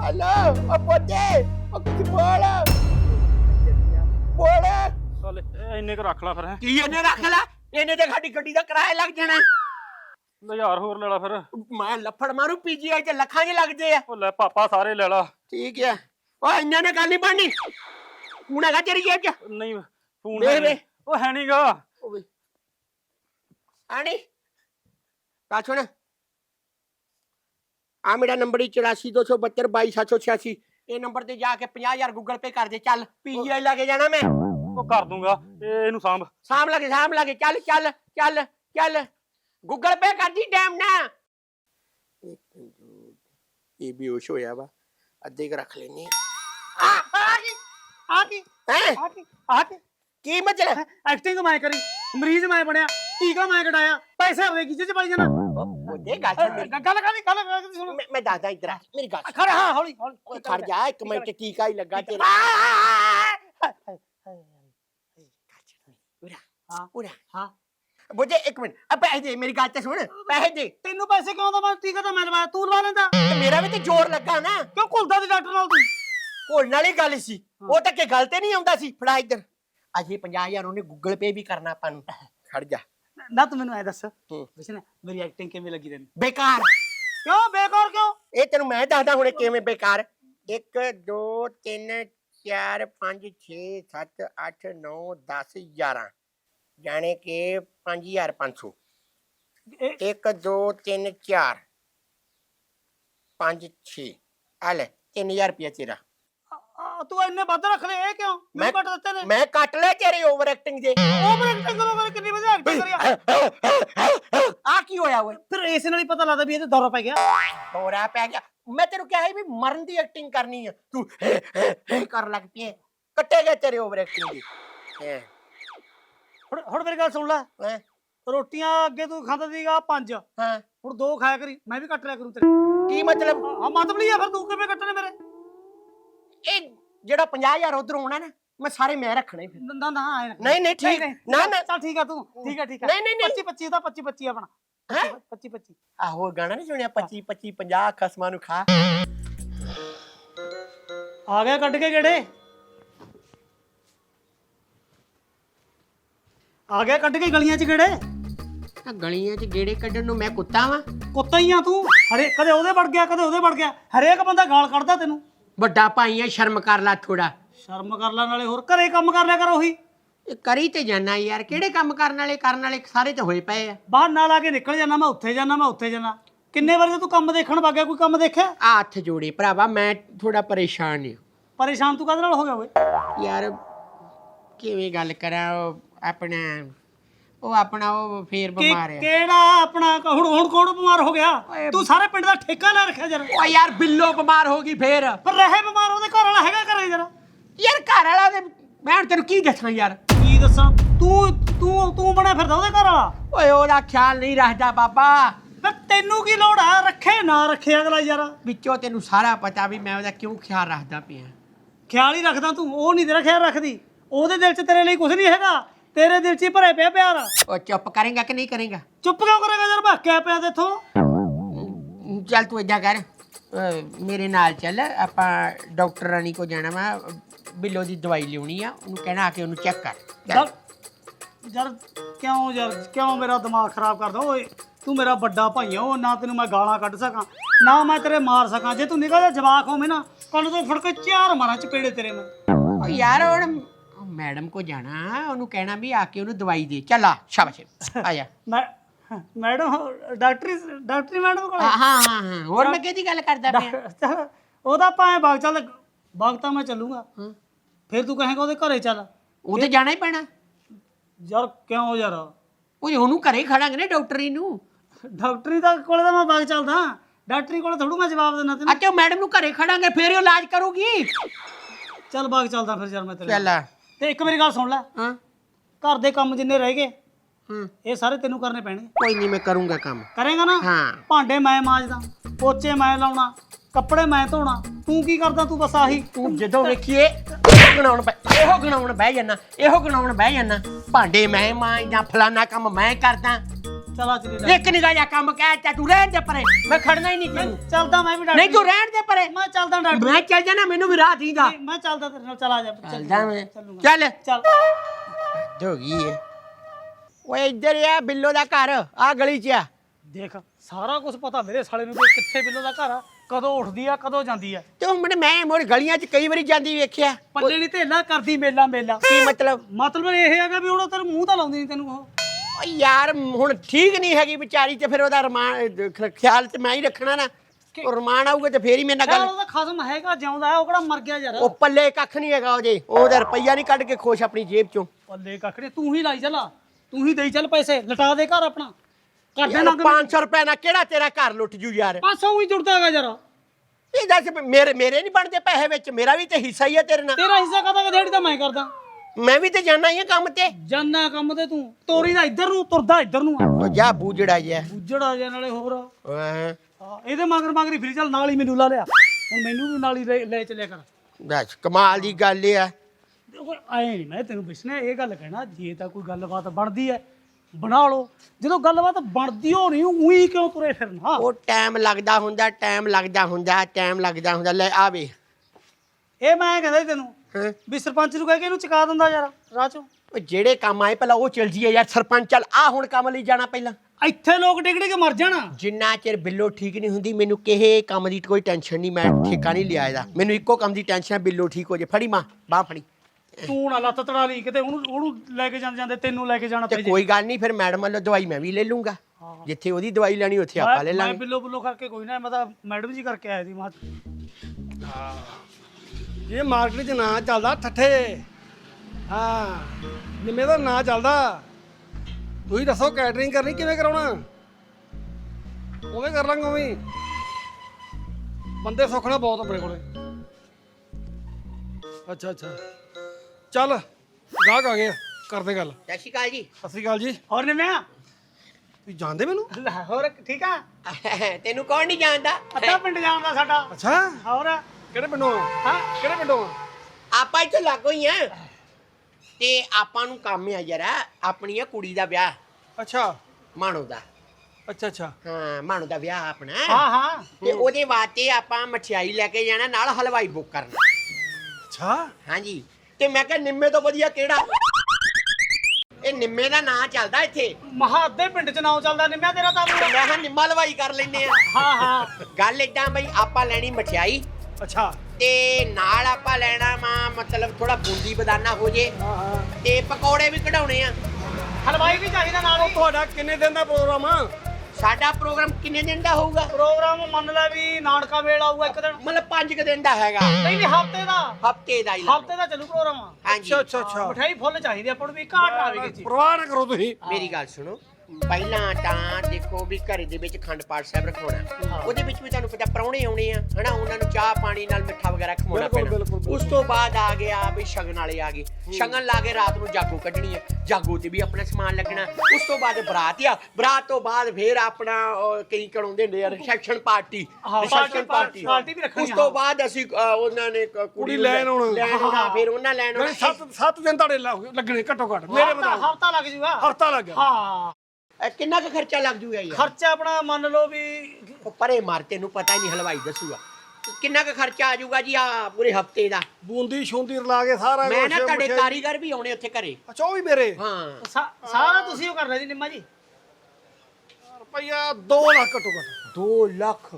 [SPEAKER 2] ਹੈਲੋ ਉਹ ਪੋਤੇ ਉਹ ਕੁਝ ਬੋਲ। ਬੋਲ।
[SPEAKER 1] ਇੰਨੇ ਕੁ ਰੱਖ ਲੈ ਫਿਰ।
[SPEAKER 2] ਕੀ ਇਹਨੇ ਰੱਖ ਲੈ? ਇਹਨੇ ਤੇ ਸਾਡੀ ਗੱਡੀ ਦਾ ਕਿਰਾਇਆ ਲੱਗ ਜਾਣਾ।
[SPEAKER 1] ਲੈ ਹਜ਼ਾਰ ਹੋਰ ਲੈ ਲੈ ਫਿਰ।
[SPEAKER 2] ਮੈਂ ਲੱਫੜ ਮਾਰੂ ਪੀਜੀਆਈ ਤੇ ਲੱਖਾਂ ਚ ਲੱਗਦੇ ਆ।
[SPEAKER 1] ਉਹ ਲੈ ਪਾਪਾ ਸਾਰੇ ਲੈ ਲਾ।
[SPEAKER 2] ਠੀਕ ਆ। ਓ ਇੰਨੇ ਨੇ ਗੱਲ ਨਹੀਂ ਬਣਨੀ। ਹੁਣ ਹੈਗਾ ਤੇਰੀ ਜੇਬ ਚ?
[SPEAKER 1] ਨਹੀਂ ਫੋਨ
[SPEAKER 2] ਵੇ।
[SPEAKER 1] ਨੀ। ਉਹ ਹੈ ਨਹੀਂਗਾ
[SPEAKER 2] ਓਏ ਆਣੀ ਕਾ ਸੁਣ। ਆ ਮੇਰਾ ਨੰਬਰ ਹੀ 8427222786 ਇਹ ਨੰਬਰ ਤੇ ਜਾ ਕੇ 50000 ਗੂਗਲ ਪੇ ਕਰ ਦੇ। ਚੱਲ ਪੀਜੀਆਈ ਲਾ ਕੇ ਜਾਣਾ ਮੈਂ।
[SPEAKER 1] ਉਹ ਕਰ ਦੂੰਗਾ। ਇਹ ਇਹਨੂੰ ਸਾਂਭ।
[SPEAKER 2] ਸਾਂਭ ਲਾਗੇ ਸਾਂਭ ਲਾਗੇ। ਚੱਲ ਚੱਲ ਚੱਲ ਚੱਲ। ਗੂਗਲ ਪੇ ਕਰ ਦੀ ਟਾਈਮ ਨਾ। ਇਹ ਵੀ ਹੋਸ਼ ਹੋਇਆ ਵਾ। ਅੱਧੇ ਕ ਰੱਖ ਲੈਨੇ ਆ ਆ
[SPEAKER 3] ਆ ਕੀ
[SPEAKER 2] ਹੈ?
[SPEAKER 3] ਆ ਕੀ ਆ ਕੀ
[SPEAKER 2] ਕੀ ਮਤਲਬ?
[SPEAKER 3] ਐਕਟਿੰਗ ਮੈਂ ਕਰੀ। ਮਰੀਜ਼ ਮੈਂ ਬਣਿਆ ਟੀਕਾ ਮੈਂ ਕਢਾਇਆ ਪੈਸੇ ਹਰੇ ਕਿੱਥੇ ਚ ਪਾਈ ਜਾਣਾ।
[SPEAKER 2] ਉਹਦੇ ਗੱਲ ਸੁਣ ਮੇਰੀ।
[SPEAKER 3] ਗੱਲ ਗੱਲ ਕਰਨੀ ਸੁਣ।
[SPEAKER 2] ਮੈਂ- ਮੈਂ ਦੱਸਦਾ ਇਧਰ ਆ ਮੇਰੀ ਗੱਲ ਸੁਣ।
[SPEAKER 3] ਖੜ ਹਾਂ ਹੌਲੀ ਹੌਲੀ।
[SPEAKER 2] ਓਏ ਖੜ ਜਾ ਇੱਕ ਮਿੰਟ ਟੀਕਾ ਹੀ ਲੱਗਾ ਤੇਰਾ।
[SPEAKER 3] ਹਾਂ
[SPEAKER 2] ਉਰਾ
[SPEAKER 3] ਹਾਂ।
[SPEAKER 2] ਬੁੱਝੇ ਇੱਕ ਮਿੰਟ। ਆ ਪੈਸੇ ਦੇ ਮੇਰੀ ਗੱਲ ਤੇ ਸੁਣ। ਪੈਸੇ ਦੇ।
[SPEAKER 3] ਤੈਨੂੰ ਪੈਸੇ ਕਿਉਂ ਦਵਾਂ? ਟੀਕਾ ਤਾਂ ਮੈਂ ਲਵਾਇਆ ਤੂੰ ਲਵਾ ਲੈਂਦਾ।
[SPEAKER 2] ਤੇ ਮੇਰਾ ਵੀ ਤੇ ਜ਼ੋਰ ਲੱਗਾ ਨਾ।
[SPEAKER 3] ਕਿਉਂ ਘੁਲਦਾ ਦੀ ਡਾਕਟਰ ਨਾਲ ਤੂੰ?
[SPEAKER 2] ਘੋਲਣ ਵਾਲੀ ਗੱਲ ਸੀ। ਉਹ ਤਾਂ ਕਿ ਗੱਲ ਤੇ ਨਹੀਂ ਆਉਂਦਾ ਸੀ। ਫੜਾ ਇੱਧਰ। ਅਜੇ 50000 ਉਹਨੇ ਗੂਗਲ ਪੇ ਵੀ ਕਰਨਾ ਆਪਾਂ ਨੂੰ। ਖੜ ਜਾ।
[SPEAKER 3] ਨਾ ਤੂੰ ਮੈਨੂੰ ਐ ਦੱਸ।
[SPEAKER 2] ਹੂੰ।
[SPEAKER 3] ਵੈਸੇ ਮੇਰੀ ਐਕਟਿੰਗ ਕਿਵੇਂ ਲੱਗੀ ਤੈਨੂੰ?
[SPEAKER 2] ਬੇਕਾਰ।
[SPEAKER 3] ਕਿਉਂ? ਬੇਕਾਰ ਕਿਉਂ?
[SPEAKER 2] ਇਹ ਤੈਨੂੰ ਮੈਂ ਦੱਸਦਾ ਹੁਣੇ ਕਿਵੇਂ ਬੇਕਾਰ। 1 2 3 4 5 6 7 8 9 10 11 ਜਾਣੇ ਕਿ 5500
[SPEAKER 3] ਇਹ
[SPEAKER 2] 1 2 3 4 5 6 ਆ ਲੈ 3000 ਰੁਪਇਆ ਤੇਰਾ।
[SPEAKER 3] ਆ, ਤੂੰ ਇੰਨੇ ਵੱਧ ਰੱਖ ਲਏ ਇਹ ਕਿਉਂ?
[SPEAKER 2] ਮੈਂ-
[SPEAKER 3] ਕੱਟ ਦਿੱਤੇ ਨੇ।
[SPEAKER 2] ਮੈਂ ਕੱਟ ਲਿਆ ਤੇਰੇ ਓਵਰ ਐਕਟਿੰਗ ਦੇ
[SPEAKER 3] ਓਵਰ ਐਕਟਿੰਗ ਕਰੋ ਮੈਂ ਕਿੰਨੀ ਵਧੀਆ ਐਕਟਿੰਗ ਕਰੀ ਆ।
[SPEAKER 2] ਆ ਕੀ ਹੋਇਆ ਓਏ?
[SPEAKER 3] ਫਿਰ ਇਸ ਨਾਲ ਹੀ ਪਤਾ ਲੱਗਦਾ ਵੀ ਇਹ ਤੇ ਦੌਰਾ ਪੈ ਗਿਆ।
[SPEAKER 2] ਹੋਰਾ ਪੈ ਗਿਆ। ਮੈਂ ਤੈਨੂੰ ਕਿਹਾ ਸੀ ਵੀ ਮਰਨ ਦੀ ਐਕਟਿੰਗ ਕਰਨੀ ਆ। ਤੂੰ ਕਰ ਲੱਗ ਪਈ ਹੈ। ਕੱਟੇ ਗਏ ਤੇਰੇ ਓਵਰ ਐਕਟਿੰਗ ਦੀ। ਹੈਂ,
[SPEAKER 3] ਹੁਣ ਹੁਣ ਮੇਰੀ ਗੱਲ ਸੁਣ ਲੈ।
[SPEAKER 2] ਹੈਂ,
[SPEAKER 3] ਰੋਟੀਆਂ ਅੱਗੇ ਤੂੰ ਖਾਂਦਾ ਸੀਗਾ ਪੰਜ।
[SPEAKER 2] ਹਾਂ।
[SPEAKER 3] ਹੁਣ ਦੋ ਖਾਇਆ ਕਰੀ ਮੈਂ ਵੀ ਕੱਟ ਲਿਆ ਕਰੂੰ ਤੇਰੇ।
[SPEAKER 2] ਕੀ ਮਤਲਬ?
[SPEAKER 3] ਹਾਂ ਮਤਲਬ ਨਹੀਂ ਆ ਫਿਰ ਤੂੰ ਕਿਵੇਂ ਕੱਟਣੇ ਮੇਰੇ?
[SPEAKER 2] ਇਹ ਜਿਹੜਾ 50000 ਉਧਰ ਆਉਣਾ ਨਾ ਮੈਂ ਸਾਰੇ ਮੈਂ ਰੱਖਣਾ ਫਿਰ।
[SPEAKER 3] ਨਾ ਨਾ ਆਏ
[SPEAKER 2] ਨਹੀਂ ਨਹੀਂ ਠੀਕ। ਨਾ ਨਾ
[SPEAKER 3] ਚੱਲ ਠੀਕ ਆ ਤੂੰ ਠੀਕ ਆ ਠੀਕ ਆ।
[SPEAKER 2] ਨਹੀਂ, ਨਹੀਂ, ਨਹੀਂ।
[SPEAKER 3] 25 25 ਦਾ 25 25 ਆਪਣਾ।
[SPEAKER 2] ਹੈਂ?
[SPEAKER 3] 25 25
[SPEAKER 2] ਆਹੋ ਗਾਣਾ ਨਹੀਂ ਸੁਣਿਆ? 25 25 50 ਖਸਮਾਂ ਨੂੰ ਖਾ।
[SPEAKER 3] ਆ ਗਿਆ ਕੱਢ ਕੇ ਗੇੜੇ। ਆ ਗਿਆ ਕੱਢ ਕੇ ਗਲੀਆਂ 'ਚ ਗੇੜੇ?
[SPEAKER 2] ਆ ਗਲੀਆਂ 'ਚ ਗੇੜੇ ਕੱਢਣ ਨੂੰ ਮੈਂ ਕੁੱਤਾ ਵਾਂ।
[SPEAKER 3] ਕੁੱਤਾ ਹੀ ਆ ਤੂੰ। ਹਰੇ ਕਦੇ ਉਹਦੇ ਵੜ ਗਿਆ ਕਦੇ ਉਹਦੇ ਵੜ ਗਿਆ। ਹਰੇਕ ਬੰਦਾ ਗਾਲ ਕੱਢਦਾ ਤੈਨੂੰ।
[SPEAKER 2] ਵੱਡਾ ਭਾਈ ਆ ਸ਼ਰਮ ਕਰ ਲੈ ਥੋੜਾ
[SPEAKER 3] ਸ਼ਰਮ ਕਰ ਲੈ ਨਾਲੇ ਹੋਰ ਘਰੇ ਕੰਮ ਕਰ ਲਿਆ ਕਰ ਉਹੀ।
[SPEAKER 2] ਇਹ ਕਰੀ ਤੇ ਜਾਣਾ ਯਾਰ ਕਿਹੜੇ ਕੰਮ ਕਰਨ ਵਾਲੇ? ਕਰਨ ਵਾਲੇ ਸਾਰੇ ਤੇ ਹੋਏ ਪਏ ਆ।
[SPEAKER 3] ਬਾਹਰ ਨਾਲ ਆ ਕੇ ਨਿਕਲ ਜਾਣਾ ਮੈਂ ਉੱਥੇ ਜਾਣਾ ਮੈਂ ਉੱਥੇ ਜਾਣਾ ਕਿੰਨੇ ਵਾਰੀ ਤਾਂ ਤੂੰ ਕੰਮ ਦੇਖਣ ਵਗ ਗਿਆ ਕੋਈ ਕੰਮ ਦੇਖਿਆ?
[SPEAKER 2] ਆ ਹੱਥ ਜੋੜੇ ਭਰਾਵਾ ਮੈਂ ਥੋੜਾ ਪਰੇਸ਼ਾਨ ਹਾਂ
[SPEAKER 3] ਪਰੇਸ਼ਾਨ ਤੂੰ ਕਾਹਦੇ ਨਾਲ ਹੋ ਗਿਆ ਓਏ?
[SPEAKER 2] ਯਾਰ ਕਿਵੇਂ ਗੱਲ ਕਰਾਂ ਉਹ ਆਪਣਾ ਉਹ ਆਪਣਾ ਉਹ ਫੇਰ
[SPEAKER 3] ਕਿ-
[SPEAKER 2] ਬਿਮਾਰ ਹੈ
[SPEAKER 3] ਕਿਹੜਾ ਆਪਣਾ ਕ- ਹੁਣ ਹੁਣ ਕੌਣ ਬਿਮਾਰ ਹੋ ਗਿਆ? ਤੂੰ ਸਾਰੇ ਪਿੰਡ ਦਾ ਠੇਕਾ ਲੈ ਰੱਖਿਆ ਜਰਾ।
[SPEAKER 2] ਓ ਯਾਰ ਬਿੱਲੋ ਬਿਮਾਰ ਹੋ ਗਈ ਫੇਰ।
[SPEAKER 3] ਪਰ ਰਹੇ ਬਿਮਾਰ ਉਹਦੇ ਘਰ ਵਾਲਾ ਹੈਗਾ ਘਰੇ ਜਰਾ।
[SPEAKER 2] ਯਾਰ ਘਰ ਵਾਲਾ ਤੇ ਮੈਂ ਹੁਣ ਤੈਨੂੰ ਕੀ ਦੱਸਾਂ ਯਾਰ?
[SPEAKER 3] ਕੀ ਦੱਸਾਂ? ਤੂੰ ਤੂੰ ਤੂੰ ਬਣਿਆ ਫਿਰਦਾ ਉਹਦੇ ਘਰ ਵਾਲਾ।
[SPEAKER 2] ਓਏ ਉਹਦਾ ਖਿਆਲ ਨਹੀਂ ਰੱਖਦਾ ਬਾਬਾ।
[SPEAKER 3] ਫਿਰ ਤੈਨੂੰ ਕੀ ਲੋੜ ਆ? ਰੱਖੇ ਨਾ ਰੱਖੇ ਅਗਲਾ ਯਾਰ।
[SPEAKER 2] ਵਿੱਚੋਂ ਤੈਨੂੰ ਸਾਰਾ ਪਤਾ ਵੀ ਮੈਂ ਉਹਦਾ ਕਿਉਂ ਖਿਆਲ ਰੱਖਦਾ ਪਿਆ।
[SPEAKER 3] ਖਿਆਲ ਹੀ ਰੱਖਦਾ ਤੂੰ ਉਹ ਨਹੀਂ ਤੇਰਾ ਖਿਆਲ ਰੱਖਦੀ। ਉਹਦੇ ਦਿਲ 'ਚ ਤੇਰੇ ਲਈ ਕੁਝ ਨਹੀਂ ਹੈਗਾ। ਤੇਰੇ ਦਿਲ 'ਚ ਹੀ ਭਰੇ ਪਿਆ ਪਿਆਰ?
[SPEAKER 2] ਉਹ ਚੁੱਪ ਕਰੇਗਾ ਕਿ ਨਹੀਂ ਕਰੇਗਾ?
[SPEAKER 3] ਚੁੱਪ ਕਿਉਂ ਕਰੇਗਾ ਯਾਰ ਭੱਕਿਆ ਪਿਆ ਤੇਥੋਂ
[SPEAKER 2] ਚੱਲ ਤੂੰ ਏਦਾਂ ਕਰ ਅਹ ਮੇਰੇ ਨਾਲ ਚੱਲ ਆਪਾਂ ਡਾਕਟਰ ਰਾਣੀ ਕੋ ਜਾਣਾ ਵਾ ਬਿੱਲੋ ਦੀ ਦਵਾਈ ਲਿਆਉਣੀ ਆ ਉਹਨੂੰ ਕਹਿਣਾ ਆ ਕੇ ਉਹਨੂੰ ਚੈੱਕ ਕਰ
[SPEAKER 3] ਯਾਰ ਯਾਰ ਕਿਉਂ ਯਾਰ ਕਿਉਂ ਮੇਰਾ ਦਿਮਾਗ ਖਰਾਬ ਕਰਦਾ? ਓਏ ਤੂੰ ਮੇਰਾ ਵੱਡਾ ਭਾਈ ਆ ਉਹ ਨਾ ਤੈਨੂੰ ਮੈਂ ਗਾਲਾਂ ਕੱਢ ਸਕਾਂ ਨਾ ਮੈਂ ਤੇਰੇ ਮਾਰ ਸਕਾਂ। ਜੇ ਤੂੰ ਨਿਕਲ ਜਾ ਜਵਾਕ ਹੋਵੇਂ ਨਾ ਕੱਲ ਤੋਂ ਫੜ ਕੇ ਚਾਰ ਮਾਰਾਂ ਚਪੇੜੇ ਤੇਰੇ ਮੈਂ।
[SPEAKER 2] ਓ ਯਾਰ ਹੁਣ ਮੈਡਮ ਕੋ ਜਾਣਾ ਉਹਨੂੰ ਕਹਿਣਾ ਵੀ ਆ ਕੇ ਉਹਨੂੰ ਦਵਾਈ ਦੇ। ਚੱਲ ਆ ਸ਼ਾਬਾਸ਼। ਆ ਜਾ।
[SPEAKER 3] ਮੈਂ ਮੈਡਮ ਡਾਕਟਰੀ ਡਾਕਟਰੀ ਮੈਡਮ ਕੋਲ
[SPEAKER 2] ਹਾਂ ਹਾਂ ਹਾਂ ਹਾਂ। ਹੋਰ ਮੈਂ ਕਿਹਦੀ ਗੱਲ ਕਰਦਾ ਪਿਆ।
[SPEAKER 3] ਚੱਲ ਉਹਦਾ ਭਾਵੇਂ ਬਾਗ ਚੱਲ ਬਾਗ ਤਾਂ ਮੈਂ ਚੱਲੂਗਾ।
[SPEAKER 2] ਹਾਂ।
[SPEAKER 3] ਫਿਰ ਤੂੰ ਕਹੇਗਾ ਉਹਦੇ ਘਰੇ ਚੱਲ।
[SPEAKER 2] ਉਹ ਤੇ ਜਾਣਾ ਹੀ ਪੈਣਾ।
[SPEAKER 3] ਯਾਰ ਕਿਉਂ ਯਾਰ?
[SPEAKER 2] ਉਹ ਉਹਨੂੰ ਘਰੇ ਖੜਾਂਗੇ ਨਾ ਡਾਕਟਰੀ ਨੂੰ।
[SPEAKER 3] ਡਾਕਟਰੀ ਦਾ ਕੋਲੇ ਤਾਂ ਮੈਂ ਬਾਗ ਚੱਲਦਾ। ਡਾਕਟਰੀ ਕੋਲੇ ਥੋੜੂ ਮੈਂ ਜਵਾਬ ਦੇਣਾ ਤੈਨੂੰ।
[SPEAKER 2] ਅੱਛਾ ਮੈਡਮ ਨੂੰ ਘਰੇ ਖੜਾਂਗੇ ਫੇਰ ਉਹ ਇਲਾਜ ਕਰੂਗੀ।
[SPEAKER 3] ਚੱਲ ਬਾਗ ਚੱਲਦਾ ਫਿਰ ਯਾਰ ਮੈਂ ਤੇਰੇ
[SPEAKER 2] ਚੱਲ ਆ।
[SPEAKER 3] ਤੇ ਇੱਕ ਮੇਰੀ ਗੱਲ ਸੁਣ ਲੈ।
[SPEAKER 2] ਹਾਂ।
[SPEAKER 3] ਘਰ ਦੇ ਕੰਮ ਜਿੰਨੇ ਰਹਿ ਗਏ
[SPEAKER 2] ਹਾਂ।
[SPEAKER 3] ਇਹ ਸਾਰੇ ਤੈਨੂੰ ਕਰਨੇ ਪੈਣਗੇ।
[SPEAKER 2] ਕੋਈ ਨਹੀਂ ਮੈਂ ਕਰੂੰਗਾ ਕੰਮ।
[SPEAKER 3] ਕਰੇਗਾ ਨਾ?
[SPEAKER 2] ਹਾਂ।
[SPEAKER 3] ਭਾਂਡੇ ਮੈਂ ਮਾਂਜਦਾ ਪੋਚੇ ਮੈਂ ਲਾਉਣਾ ਕੱਪੜੇ ਮੈਂ ਧੋਣਾ। ਤੂੰ ਕੀ ਕਰਦਾ ਤੂੰ ਬਸ ਆਹੀ?
[SPEAKER 2] ਤੂੰ ਜਦੋਂ ਵੇਖੀਏ ਗਣਾਉਣ ਬਹਿ ਇਹੋ ਗਣਾਉਣ ਬਹਿ ਜਾਣਾ ਇਹੋ ਗਣਾਉਣ ਬਹਿ ਜਾਣਾ ਭਾਂਡੇ ਮੈਂ ਮਾਂਜਦਾ ਫਲਾਨਾ ਕੰਮ ਮੈਂ ਕਰਦਾ।
[SPEAKER 3] ਚਲਾ ਚਲੀ ਜਾ
[SPEAKER 2] ਇੱਕ ਨਿਗਾਹ ਜਿਹਾ ਕੰਮ ਕਹਿ ਤਾ ਤੂੰ ਰਹਿਣ ਦੇ ਪਰੇ। ਮੈਂ ਖੜਨਾ ਹੀ ਨਹੀਂ ਤੈਨੂੰ।
[SPEAKER 3] ਚੱਲਦਾ ਮੈਂ ਵੀ ਡਾਕਟਰ
[SPEAKER 2] ਨਹੀਂ ਤੂੰ ਰਹਿਣ ਦੇ ਪਰੇ।
[SPEAKER 3] ਮੈਂ ਚੱਲਦਾ ਡਾਕਟਰ।
[SPEAKER 2] ਮੈਂ ਚੱਲ ਜਾਣਾ ਮੈਨੂੰ ਵੀ ਰਾਹ ਦੀਂਦਾ।
[SPEAKER 3] ਮੈਂ ਚੱਲਦਾ ਤੇਰੇ ਨਾਲ ਚਲਾ ਜਾ ਚੱਲ-
[SPEAKER 2] ਚੱਲਦਾ ਮੈਂ।
[SPEAKER 3] ਚੱਲੂਗਾ।
[SPEAKER 2] ਚੱਲ।
[SPEAKER 3] ਚੱਲ।
[SPEAKER 2] ਹੋ ਗਈ ਏ। ਓਏ ਇੱਧਰ ਆ ਬਿੱਲੋ ਦਾ ਘਰ। ਆ ਗਲੀ 'ਚ ਆ।
[SPEAKER 3] ਦੇਖ ਸਾਰਾ ਕੁਝ ਪਤਾ ਮੇਰੇ ਸਾਲੇ ਨੂੰ ਵੀ ਕਿੱਥੇ ਬਿੱਲੋ ਦਾ ਘਰ ਆ ਕਦੋਂ ਉੱਠਦੀ ਆ ਕਦੋਂ ਜਾਂਦੀ ਆ।
[SPEAKER 2] ਤੇ ਹੁਣ ਮੈਂ ਮੋੜ ਗਲੀਆਂ 'ਚ ਕਈ ਵਾਰੀ ਜਾਂਦੀ ਵੇਖਿਆ।
[SPEAKER 3] ਪੱਲੇ ਨਹੀਂ ਢੇਲਾ ਕਰਦੀ ਮੇਲਾ ਮੇਲਾ।
[SPEAKER 2] ਕੀ ਮਤਲਬ?
[SPEAKER 3] ਮਤਲਬ ਇਹ ਹੈਗਾ ਵੀ ਹੁਣ ਤੇਰੇ ਮੂੰਹ ਤਾਂ ਲਾਉਂਦੀ ਨਹੀਂ ਤੈਨੂੰ ਉਹ।
[SPEAKER 2] ਓ ਯਾਰ ਹੁਣ ਠੀਕ ਨਹੀਂ ਹੈਗੀ ਵਿਚਾਰੀ ਤੇ ਫਿਰ ਉਹਦਾ ਰਮਾਨ ਖਿਆਲ ਤੇ ਮੈਂ ਹੀ ਰੱਖਣਾ ਨਾ। ਉਹ ਰਮਾਨ ਆਊਗਾ ਤੇ ਫੇਰ ਹੀ ਮੇਰੇ ਨਾਲ
[SPEAKER 3] ਚੱਲ
[SPEAKER 2] ਗੱਲ
[SPEAKER 3] ਉਹਦਾ ਖਸਮ ਹੈਗਾ ਜਿਉਂਦਾ ਹੈ ਉਹ ਕਿਹੜਾ ਮਰ ਗਿਆ ਯਾਰ।
[SPEAKER 2] ਉਹ ਪੱਲੇ ਕੱਖ ਨਹੀਂ ਹੈਗਾ ਉਹਦੇ। ਉਹਦਾ ਰੁਪਈਆ ਨਹੀਂ ਕੱਢ ਕੇ ਖੁਸ਼ ਆਪਣੀ ਜੇਬ 'ਚੋਂ।
[SPEAKER 3] ਪੱਲੇ ਕੱਖੜੇ ਤੂੰ ਹੀ ਲਾਈ ਚੱਲਾ ਤੂੰ ਹੀ ਦੇਈ ਚੱਲ ਪੈਸੇ ਲਟਾ ਦੇ ਘਰ ਆਪਣਾ। ਕਰਦੇ
[SPEAKER 2] ਯਾਰ
[SPEAKER 3] ਨਾ
[SPEAKER 2] 500 ਰੁਪਏ ਨਾਲ ਕਿਹੜਾ ਤੇਰਾ ਘਰ ਲੁੱਟ ਜੂ ਯਾਰ?
[SPEAKER 3] ਪਾਸੋਂ ਹੀ ਜੁੜਦਾ ਹੈਗਾ ਯਾਰ।
[SPEAKER 2] ਇਹ ਦੱਸ ਵੀ ਮੇਰੇ ਮੇਰੇ ਨਹੀਂ ਬਣਦੇ ਪੈਸੇ ਵਿੱਚ ਮੇਰਾ ਵੀ ਤੇ ਹਿੱਸਾ ਹੀ ਹੈ ਤੇਰੇ ਨਾਲ।
[SPEAKER 3] ਤੇਰਾ ਹਿੱਸਾ ਕਦਾ ਕਿ ਦਿਹਾੜੀ ਤਾਂ ਮੈਂ ਕਰਦਾ?
[SPEAKER 2] ਮੈਂ ਵੀ ਤੇ ਜਾਣਾ ਹੀ ਆ ਕੰਮ ਤੇ।
[SPEAKER 3] ਜਾਨਾ ਕੰਮ ਤੇ ਤੂੰ। ਤੋਰੀ ਦਾ ਇੱਧਰ ਨੂੰ ਤੁਰਦਾ ਇੱਧਰ ਨੂੰ। ਆ
[SPEAKER 2] ਉਹ ਜਾ ਬੂਜੜਾ ਜਿਹਾ।
[SPEAKER 3] ਉੱਜੜ ਜਾ ਨਾਲੇ ਹੋਰ।
[SPEAKER 2] ਹਾਂ।
[SPEAKER 3] ਹਾਂ, ਇਹਦੇ ਮਗਰ ਮਗਰ ਫਿਰ ਚੱਲ ਨਾਲ ਹੀ ਮੈਨੂੰ ਲਾ ਲਿਆ। ਹੁਣ ਮੈਨੂੰ ਵੀ ਨਾਲ ਹੀ ਲੈ- ਲੈ ਚੱਲਿਆ ਕਰ।
[SPEAKER 2] ਦੱਸ ਕਮਾਲ ਦੀ ਗੱਲ ਇਹ ਆ।
[SPEAKER 3] ਦੇਖੋ ਐ ਨਹੀਂ ਮੈਂ ਤੈਨੂੰ ਪੁੱਛਣਾ ਇਹ ਗੱਲ ਕਹਿਣਾ ਜੇ ਤਾਂ ਕੋਈ ਗੱਲਬਾਤ ਬਣਦੀ ਹੈ ਬਣਾ ਲਓ। ਜਦੋਂ ਗੱਲਬਾਤ ਬਣਦੀ ਹੋ ਨਹੀਂ ਉਹੀ ਕਿਉਂ ਤੁਰੇ ਫਿਰਨਾ
[SPEAKER 2] ਉਹ ਟਾਈਮ ਲੱਗਦਾ ਹੁੰਦਾ ਟਾਈਮ ਲੱਗਦਾ ਹੁੰਦਾ ਟਾਈਮ ਲੱਗਦਾ ਹੁੰਦਾ। ਲੈ ਆਵੇ
[SPEAKER 3] ਇਹ ਮੈਂ ਕਹਿੰਦਾ ਸੀ ਤੈਨੂੰ
[SPEAKER 2] ਹਾਂ।
[SPEAKER 3] ਵੀ ਸਰਪੰਚ ਨੂੰ ਕਹਿ ਕੇ ਇਹਨੂੰ ਚੁਕਾ ਦਿੰਦਾ ਯਾਰ ਰਾਹ ਚੋਂ।
[SPEAKER 2] ਉਹ ਜਿਹੜੇ ਕੰਮ ਆਏ ਪਹਿਲਾਂ ਉਹ ਚਲ ਜੀਏ ਯਾਰ ਸਰਪੰਚ ਚੱਲ ਆ ਹੁਣ ਕੰਮ ਲਈ ਜਾਣਾ ਪਹਿਲਾਂ।
[SPEAKER 3] ਇੱਥੇ ਲੋਕ ਡਿੱਗ ਡਿੱਗ ਕੇ ਮਰ ਜਾਣਾ।
[SPEAKER 2] ਜਿੰਨਾ ਚਿਰ ਬਿੱਲੋ ਠੀਕ ਨਹੀਂ ਹੁੰਦੀ ਮੈਨੂੰ ਕਿਸੇ ਕੰਮ ਦੀ ਕੋਈ ਟੈਨਸ਼ਨ ਨਹੀਂ ਮੈਂ ਠੇਕਾ ਨਹੀਂ ਲਿਆ ਇਹਦਾ। ਮੈਨੂੰ ਇੱਕੋ ਕੰਮ ਦੀ ਟੈਨਸ਼ਨ ਹੈ ਬਿੱਲੋ ਠੀਕ ਹੋ ਜੇ। ਫੜੀ ਮਾਂ ਬਾਹ ਫੜੀ।
[SPEAKER 3] ਤੂੰ ਨਾ ਲੱਤ ਤੜਾ ਲਈ ਕਿਤੇ ਉਹਨੂੰ ਉਹਨੂੰ ਲੈ ਕੇ ਜਾਂਦੇ ਜਾਂਦੇ ਤੈਨੂੰ ਲੈ ਕੇ ਜਾਣਾ
[SPEAKER 2] ਤੇ
[SPEAKER 3] ਪੈ ਜੇ।
[SPEAKER 2] ਕੋਈ ਗੱਲ ਨਹੀਂ ਫਿਰ ਮੈਡਮ ਵੱਲੋਂ ਦਵਾਈ ਮੈਂ ਵੀ ਲੈ ਲੂੰਗਾ। ਜਿੱਥੇ ਉਹਦੀ ਦਵਾਈ ਲੈਣੀ ਉੱਥੇ ਆਪਾਂ ਲੈ
[SPEAKER 3] ਮੈਂ
[SPEAKER 2] ਲਾਂਗੇ।
[SPEAKER 3] ਬਿੱਲੋ ਬਿੱਲੋ ਕਰਕੇ ਕੋਈ ਨਾ ਮੈਂ ਤਾਂ ਮੈਡਮ ਜੀ ਕਰਕੇ ਆਇਆ ਸੀ ਮਾਂ।
[SPEAKER 4] ਇਹ ਮਾਰਕੀਟ 'ਚ ਨਾਂ ਚੱਲਦਾ ਠੱਠੇ। ਹਾਂ ਨਿੰਮੇ ਦਾ ਨਾਂ ਚੱਲਦਾ। ਤੁਸੀਂ ਦੱਸੋ ਕੈਟਰਿੰਗ ਕਰਨੀ ਕਿਵੇਂ ਕਰਾਉਣਾ? ਉਵੇਂ ਕਰ ਲਾਂਗਾ ਉਵੇਂ। ਬੰਦੇ ਸੁੱਖਣਾ ਬਹੁਤ ਆਪਣੇ ਕੋਲੇ। ਅੱਛਾ ਅੱਛਾ। ਚੱਲ ਗਾਹਕ ਆ ਗਏ ਆ, ਕਰਦੇ ਗੱਲ।
[SPEAKER 2] ਸਤਿ ਸ਼੍ਰੀ ਅਕਾਲ ਜੀ।
[SPEAKER 4] ਸਤਿ ਸ਼੍ਰੀ ਅਕਾਲ ਜੀ।
[SPEAKER 3] ਹੋਰ ਨਿਮਿਆ?
[SPEAKER 4] ਤੁਸੀਂ ਜਾਣਦੇ ਮੈਨੂੰ?
[SPEAKER 3] ਹੋਰ ਠੀਕ ਆ?
[SPEAKER 2] ਤੈਨੂੰ ਕੌਣ ਨਹੀਂ ਜਾਣਦਾ?
[SPEAKER 3] ਅੱਧਾ ਪਿੰਡ ਜਾਣਦਾ ਸਾਡਾ।
[SPEAKER 4] ਅੱਛਾ।
[SPEAKER 3] ਹੋਰ?
[SPEAKER 4] ਕਿਹੜੇ ਪਿੰਡੋਂ? ਆ
[SPEAKER 3] ਹਾਂ?
[SPEAKER 4] ਕਿਹੜੇ ਪਿੰਡੋਂ? ਆ
[SPEAKER 2] ਆਪਾਂ ਇੱਥੇ ਲੱਗੋ ਹੀ ਆ। ਤੇ ਆਪਾਂ ਨੂੰ ਕੰਮ ਆ ਜਰਾ ਆਪਣੀ ਆ ਕੁੜੀ ਦਾ ਵਿਆਹ।
[SPEAKER 4] ਅੱਛਾ।
[SPEAKER 2] ਮਾਣੋ ਦਾ।
[SPEAKER 4] ਅੱਛਾ ਅੱਛਾ।
[SPEAKER 2] ਹਾਂ ਮਾਣੋ ਦਾ ਵਿਆਹ ਆਪਣਾ।
[SPEAKER 3] ਹਾਂ ਹਾਂ।
[SPEAKER 2] ਤੇ ਉਹਦੇ ਵਾਸਤੇ ਆਪਾਂ ਮਠਿਆਈ ਲੈ ਕੇ ਜਾਣਾ ਨਾਲ ਹਲਵਾਈ ਬੁੱਕ ਕਰਨਾ।
[SPEAKER 4] ਅੱਛਾ।
[SPEAKER 2] ਹਾਂਜੀ। ਤੇ ਮੈਂ ਕਿਹਾ ਨਿੰਮੇ ਤੋਂ ਵਧੀਆ ਕਿਹੜਾ? ਇਹ ਨਿੰਮੇ ਦਾ ਨਾਂ ਚੱਲਦਾ ਇੱਥੇ।
[SPEAKER 3] ਮਹਾ ਅੱਧੇ ਪਿੰਡ ਚ ਨਾਮ ਚੱਲਦਾ ਨਿਮਿਆ ਤੇਰਾ ਤਾਂ।
[SPEAKER 2] ਮੈਂ ਕਿਹਾ ਨਿੰਮਾ ਹਲਵਾਈ ਕਰ ਲੈਨੇ ਆ।
[SPEAKER 3] ਹਾਂ ਹਾਂ।
[SPEAKER 2] ਗੱਲ ਏਦਾਂ ਬਈ ਆਪਾਂ ਲੈਣੀ ਮਠਿਆਈ।
[SPEAKER 4] ਅੱਛਾ।
[SPEAKER 2] ਤੇ ਨਾਲ ਆਪਾਂ ਲੈਣਾ ਵਾ ਮਤਲਬ ਥੋੜਾ ਬੂੰਦੀ ਬਦਾਨਾ ਹੋ ਜੇ।
[SPEAKER 4] ਹਾਂ ਹਾਂ।
[SPEAKER 2] ਤੇ ਪਕੌੜੇ ਵੀ ਕਢਾਉਣੇ ਆ।
[SPEAKER 3] ਹਲਵਾਈ ਵੀ ਚਾਹੀਦਾ ਨਾਲ। ਹੀ
[SPEAKER 4] ਤੁਹਾਡਾ ਕਿੰਨੇ ਦਿਨ ਦਾ ਪ੍ਰੋਗਰਾਮ ਆ?
[SPEAKER 2] ਸਾਡਾ ਪ੍ਰੋਗਰਾਮ ਕਿੰਨੇ ਦਿਨ ਦਾ ਹੋਊਗਾ?
[SPEAKER 3] ਪ੍ਰੋਗਰਾਮ ਮੰਨ ਲੈ ਵੀ ਨਾਨਕਾ ਵੇਲ ਆਊਗਾ ਇੱਕ ਦਿਨ।
[SPEAKER 2] ਮਤਲਬ 5 ਕੁ ਦਿਨ ਦਾ ਹੈਗਾ।
[SPEAKER 3] ਨਹੀਂ ਨਹੀਂ ਹਫ਼ਤੇ ਦਾ।
[SPEAKER 2] ਹਫ਼ਤੇ ਦਾ ਹੀ ਲਾ ਲਓ।
[SPEAKER 3] ਹਫ਼ਤੇ ਦਾ ਚੱਲੂ ਪ੍ਰੋਗਰਾਮ।
[SPEAKER 2] ਹਾਂਜੀ।
[SPEAKER 4] ਅੱਛਾ ਅੱਛਾ ਅੱਛਾ।
[SPEAKER 3] ਮਠਾਈ ਫੁੱਲ ਚਾਹੀਦੀ ਆਪਾਂ ਨੂੰ ਵੀ ਘਾਟ ਨਾ ਆਵੇ ਕਿਸੇ
[SPEAKER 4] ਪਰਵਾਹ ਨਾ ਕਰੋ ਤੁਸੀਂ।
[SPEAKER 2] ਮੇਰੀ ਗੱਲ ਸੁਣੋ। ਪਹਿਲਾਂ ਤਾਂ ਦੇਖੋ ਵੀ ਘਰ ਦੇ ਵਿੱਚ ਖੰਡ ਪਾਠ ਸਾਹਿਬ ਰਖਾਉਣਾ ਉਹਦੇ ਵਿੱਚ ਵੀ ਤੁਹਾਨੂੰ ਪਤਾ ਪ੍ਰਾਹੁਣੇ ਆਉਣੇ ਆ ਹਨਾ? ਉਹਨਾਂ ਨੂੰ ਚਾਹ ਪਾਣੀ ਨਾਲ ਮਿੱਠਾ ਵਗੈਰਾ ਖਵਾਉਣਾ ਪੈਣਾ। ਉਸ ਤੋਂ ਬਾਅਦ ਆ ਗਿਆ ਵੀ ਸ਼ਗਨ ਵਾਲੇ ਆ ਗਏ। ਸ਼ਗਨ ਲਾ ਕੇ ਰਾਤ ਨੂੰ ਜਾਗੋ ਕੱਢਣੀ ਹੈ ਜਾਗੋ ਤੇ ਵੀ ਆਪਣਾ ਸਮਾਨ ਲੱਗਣਾ। ਉਸ ਤੋਂ ਬਾਅਦ ਬਰਾਤ ਆ। ਬਰਾਤ ਤੋਂ ਬਾਅਦ ਫੇਰ ਆਪਣਾ ਕਈ ਕਰਾਉਂਦੇ ਹੁੰਦੇ ਆ ਰਿਸੈਪਸ਼ਨ ਪਾਰਟੀ ਰਿਸੈਪਸ਼ਨ
[SPEAKER 3] ਪਾਰਟੀ-
[SPEAKER 2] ਉਸ ਤੋਂ। ਬਾਅਦ ਅਸੀਂ ਉਹਨਾਂ ਨੇ ਕੁੜੀ
[SPEAKER 4] ਲੈਣ ਆਉਣਾ।
[SPEAKER 2] ਲੈਣ ਆਉਣਾ ਫਿਰ ਉਹਨਾਂ ਲੈਣ ਆਉਣਾ।
[SPEAKER 4] ਸੱਤ ਸੱਤ ਦਿਨ ਤੁਹਾਡੇ ਲੱਗ- ਲੱਗਣੇ ਘੱਟੋ ਘੱਟ। ਮੇਰੇ ਮੁਤਾਬਕ।
[SPEAKER 3] ਹਫਤਾ ਲੱਗ ਜੂਗਾ।
[SPEAKER 4] ਹਫਤਾ ਲੱਗ ਗਿਆ।
[SPEAKER 3] ਹਾਂ।
[SPEAKER 2] ਇਹ ਕਿੰਨਾ ਕੁ ਖਰਚਾ ਲੱਗ ਜੂਗਾ ਯਾਰ?
[SPEAKER 3] ਖਰਚਾ ਆਪਣਾ ਮੰਨ ਲਓ ਵੀ
[SPEAKER 2] ਉਹ ਪਰੇ ਮਾਰ ਤੈਨੂੰ ਪਤਾ ਹੀ ਨਹੀਂ ਹਲਵਾਈ ਦੱਸੂਗਾ। ਕਿੰਨਾ ਕੁ ਖਰਚਾ ਆ ਜਾਊਗਾ ਜੀ ਆ ਪੂਰੇ ਹਫ਼ਤੇ ਦਾ?
[SPEAKER 4] ਬੂੰਦੀ ਸ਼ੂੰਦੀ ਰਲਾ ਕੇ ਸਾਰਾ
[SPEAKER 2] ਮੈਂ
[SPEAKER 4] ਕੁਛ
[SPEAKER 2] ਨਾ ਤੁਹਾਡੇ ਕਾਰੀਗਰ ਵੀ ਆਉਣੇ ਉੱਥੇ ਘਰੇ।
[SPEAKER 4] ਅੱਛਾ ਉਹ ਵੀ ਮੇਰੇ?
[SPEAKER 2] ਹਾਂ।
[SPEAKER 3] ਸਾ- ਸਾਰਾ ਤੁਸੀਂ ਉਹ ਕਰਨਾ ਜੀ ਨਿੰਮਾ ਜੀ?
[SPEAKER 4] ਰੁਪਈਆ 2 ਲੱਖ ਘੱਟੋ ਘੱਟ।
[SPEAKER 2] 2 ਲੱਖ।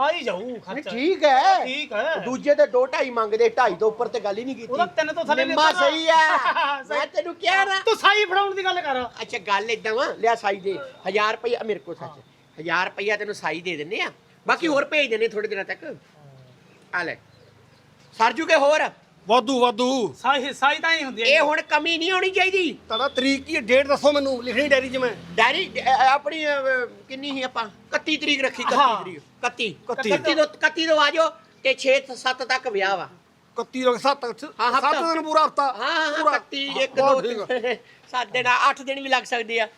[SPEAKER 3] ਆ ਹੀ ਜਾਊ ਖਰਚਾ।
[SPEAKER 2] ਠੀਕ ਹੈ।
[SPEAKER 3] ਠੀਕ ਹੈ।
[SPEAKER 2] ਦੂਜੇ ਤੇ 2 2.5 ਮੰਗਦੇ 2.5 ਤੋਂ ਉੱਪਰ ਤੇ ਗੱਲ ਹੀ ਨਹੀਂ ਕੀਤੀ।
[SPEAKER 3] ਉਹਦਾ ਤਿੰਨ ਤੋਂ ਥੱਲੇ
[SPEAKER 2] ਨਿੰਮਾ। ਸਹੀ ਆ ਮੈਂ ਤੈਨੂੰ ਕਿਹਾ ਨਾ।
[SPEAKER 3] ਤੂੰ ਸਾਈ ਫੜਾਉਣ ਦੀ ਗੱਲ ਕਰ।
[SPEAKER 2] ਅੱਛਾ ਗੱਲ ਇਦਾਂ ਵਾ ਲਿਆ ਸਾਈ ਦੇ। 1000 ਰੁਪਇਆ ਮੇਰੇ ਕੋਲ ਸੱਚ। 1000 ਰੁਪਇਆ ਤੈਨੂੰ ਸਾਈ ਦੇ ਦਿੰਨੇ ਆ। ਬਾਕੀ ਹੋਰ ਭੇਜ ਦਿੰਨੇ ਥੋੜੇ ਦਿਨਾਂ ਤੱਕ। ਆ ਲੈ। ਸਰਜੂ ਕੇ ਹੋਰ?
[SPEAKER 4] ਵਾਧੂ ਵਾਧੂ।
[SPEAKER 3] ਸਾਈ ਸਾਈ ਤਾਂ ਹੀ ਹੁੰਦੀ ਹੈ
[SPEAKER 2] ਇਹ ਹੁਣ ਕਮੀ ਨਹੀਂ ਹੋਣੀ ਚਾਹੀਦੀ।
[SPEAKER 4] ਤੁਹਾਡਾ ਤਰੀਕ ਕੀ ਹੈ? ਡੇਟ ਦੱਸੋ ਮੈਨੂੰ ਲਿਖਣੀ ਡਾਇਰੀ 'ਚ ਮੈਂ।
[SPEAKER 2] ਡੈਰੀ ਅ, ਆਪਣੀ ਅ, ਕਿੰਨੀ ਸੀ ਆਪਾਂ? 31 ਤਰੀਕ ਰੱਖੀ 31
[SPEAKER 3] ਹਾਂ।
[SPEAKER 2] ਤਰੀਕ। 31
[SPEAKER 4] 31
[SPEAKER 2] 31 ਤੋਂ 31 ਤੋਂ ਆ ਜਾਓ ਤੇ 6 7 ਤੱਕ ਵਿਆਹ ਵਾ।
[SPEAKER 4] 31 ਲੋਕ 7
[SPEAKER 2] ਹਾਂ, ਹਫ਼ਤਾ।
[SPEAKER 4] 7 ਦਿਨ ਪੂਰਾ ਹਫਤਾ।
[SPEAKER 2] ਹਾਂ ਹਾਂ
[SPEAKER 4] ਪੂਰਾ।
[SPEAKER 2] 31 1
[SPEAKER 4] ਬਹੁਤ
[SPEAKER 2] 2
[SPEAKER 4] ਠੀਕ ਆ।
[SPEAKER 2] 7 ਦਿਨ 8 ਦਿਨ ਵੀ ਲੱਗ ਸਕਦੇ ਆ।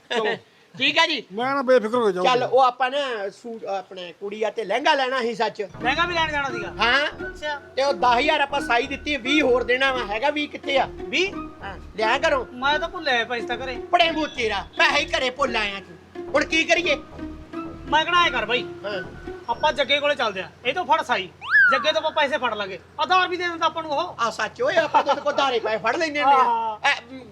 [SPEAKER 2] ਠੀਕ ਆ ਜੀ?
[SPEAKER 4] ਮੈਂ ਨਾ ਬੇਫਿਕਰ ਹੋ ਜਾਊਂ
[SPEAKER 2] ਚੱਲ ਉਹ ਆਪਾਂ ਨਾ ਸੂਟ ਆਪਣੇ ਕੁੜੀ ਆ ਤੇ ਲਹਿੰਗਾ ਲੈਣਾ ਸੀ ਸੱਚ।
[SPEAKER 3] ਮਹਿੰਗਾ ਵੀ ਲੈਣ ਜਾਣਾ ਸੀਗਾ?
[SPEAKER 2] ਹਾਂ।
[SPEAKER 3] ਅੱਛਾ।
[SPEAKER 2] ਤੇ ਉਹ 10000 ਆਪਾਂ ਸਾਈ ਦਿੱਤੀ 20 ਹੋਰ ਦੇਣਾ ਵਾ। ਹੈਗਾ 20 ਕਿੱਥੇ ਆ?
[SPEAKER 3] ਵੀ
[SPEAKER 2] ਹਾਂ। ਲਿਆ ਕਰੋ।
[SPEAKER 3] ਮੈਂ ਤਾਂ ਭੁੱਲੇ ਪੈਸੇ ਤਾਂ ਕਰੇ
[SPEAKER 2] ਬੜੇ ਮੂੰਹ ਤੇਰਾ। ਪੈਸੇ ਹੀ ਘਰੇ ਭੁੱਲ ਆਇਆ ਤੂੰ। ਹੁਣ ਕੀ ਕਰੀਏ?
[SPEAKER 3] ਮੈਂ ਕਹਣਾ ਐ ਕਰ ਬਾਈ।
[SPEAKER 2] ਹਾਂ।
[SPEAKER 3] ਆਪਾਂ ਜੱਗੇ ਕੋਲੇ ਚੱਲਦੇ ਆ। ਇਹ ਤੋਂ ਫੜ ਸਾਈ। ਜੱਗੇ ਤੋਂ ਆਪਾਂ ਪੈਸੇ ਫੜ ਲਾਂਗੇ। ਆਧਾਰ ਵੀ ਦੇ ਦਿੰਦਾ ਆਪਾਂ ਨੂੰ ਉਹ।
[SPEAKER 2] ਆ ਸੱਚ ਓਏ ਆਪਾਂ ਤਾਂ ਕੋ ਧਾਰੇ ਪਏ ਫੜ ਲੈਨੇ ਨੇ
[SPEAKER 3] ਹਾਂ।